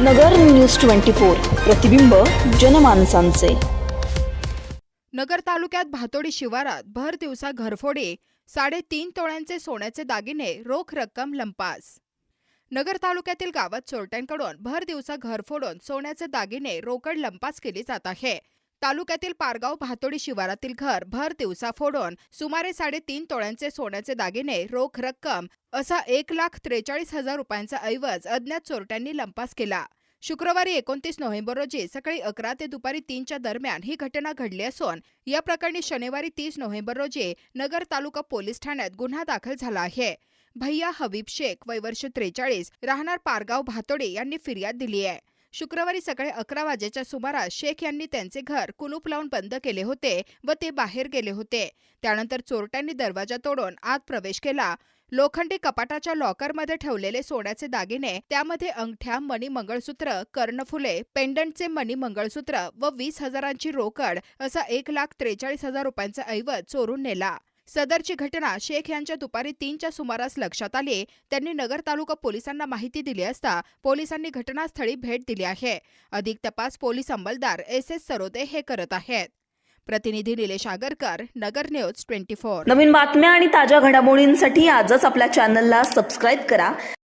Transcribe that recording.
नगर news twenty four प्रतिबिंब जनमानसांचे. नगर तालुक्यात भातोडी शिवारात भर दिवसा घरफोडी साडेतीन तोळ्यांचे सोन्याचे दागिने रोख रक्कम लंपास. नगर तालुक्यातील गावात चोरट्यांकडून भर दिवसा घर फोडून सोन्याचे दागिने रोकड लंपास केली जात आहे. तालुक्यातील पारगाव भातोडी शिवारातील घर भर दिवसा फोडून सुमारे साडेतीन तोळ्यांचे सोन्याचे दागिने रोख रक्कम असा एक लाख त्रेचाळीस हजार रुपयांचा ऐवज अज्ञात चोरट्यांनी लंपास केला. शुक्रवारी एकोणतीस नोव्हेंबर रोजी सकाळी अकरा ते दुपारी तीनच्या दरम्यान ही घटना घडली असून या प्रकरणी शनिवारी तीस नोव्हेंबर रोजी नगर तालुका पोलीस ठाण्यात गुन्हा दाखल झाला आहे. भैया हबीब शेख वय वर्ष त्रेचाळीस राहणार पारगाव भातोडे यांनी फिर्याद दिली आहे. शुक्रवारी सकाळी अकरा वाजेच्या सुमारास शेख यांनी त्यांचे घर कुलूप लावून बंद केले होते व ते बाहेर गेले होते. त्यानंतर चोरट्यांनी दरवाजा तोडून आत प्रवेश केला. लोखंडी कपाटाच्या लॉकरमध्ये ठेवलेले सोन्याचे दागिने त्यामध्ये अंगठ्या मणी मंगळसूत्र कर्णफुले पेंडंटचे मणी मंगळसूत्र व वीस हजारांची रोकड असा एक लाख त्रेचाळीस हजार रुपयांचा ऐवज चोरून नेला. सदरची घटना शेख यांच्या दुपारी तीनच्या सुमारास लक्षात आली. त्यांनी नगर तालुका पोलिसांना माहिती दिली असता पोलिसांनी घटनास्थळी भेट दिली आहे. अधिक तपास पोलीस अंमलदार एस एस सरोदे हे करत आहेत. प्रतिनिधी Nilesh Agarkar Nagar news twenty four. नवीन बातम्या आणि ताज्या घडामोडींसाठी आजच आपल्या चॅनलला सबस्क्राईब करा.